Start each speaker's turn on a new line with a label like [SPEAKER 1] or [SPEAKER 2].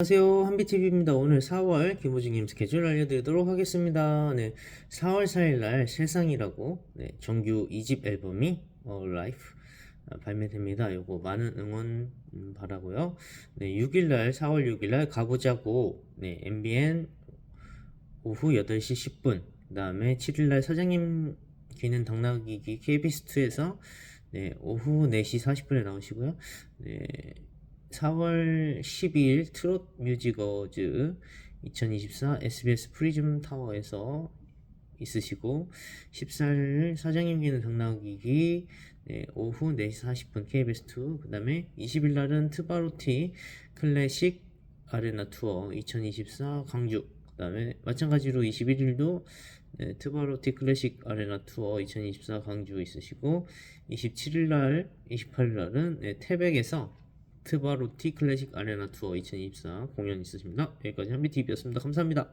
[SPEAKER 1] 안녕하세요. 한비TV입니다. 오늘 4월 김호중님 스케줄 알려드리도록 하겠습니다. 네 4월 4일날 세상이라고 네, 정규 2집 앨범이 어, 라이프 아, 발매됩니다. 요거 많은 응원 음, 바라고요. 네 6일날 4월 6일날 가보자고 네 MBN 오후 8시 10분 그 다음에 7일날 사장님 귀는 당나귀기 KBS2에서 네 오후 4시 40분에 나오시고요. 네 4월 12일 트롯 뮤직 어워즈 2024 SBS 프리즘 타워에서 있으시고 14일 사장님 기는 당나귀기 네, 오후 4시 40분 KBS2 그 다음에 20일 날은 트바로티 클래식 아레나 투어 2024 광주 그 다음에 마찬가지로 21일도 네, 트바로티 클래식 아레나 투어 2024 광주 있으시고 27일 날 28일 날은 네, 태백에서 트바로티 클래식 아레나 투어 2024 공연 있으십니다. 여기까지 한비TV였습니다. 감사합니다.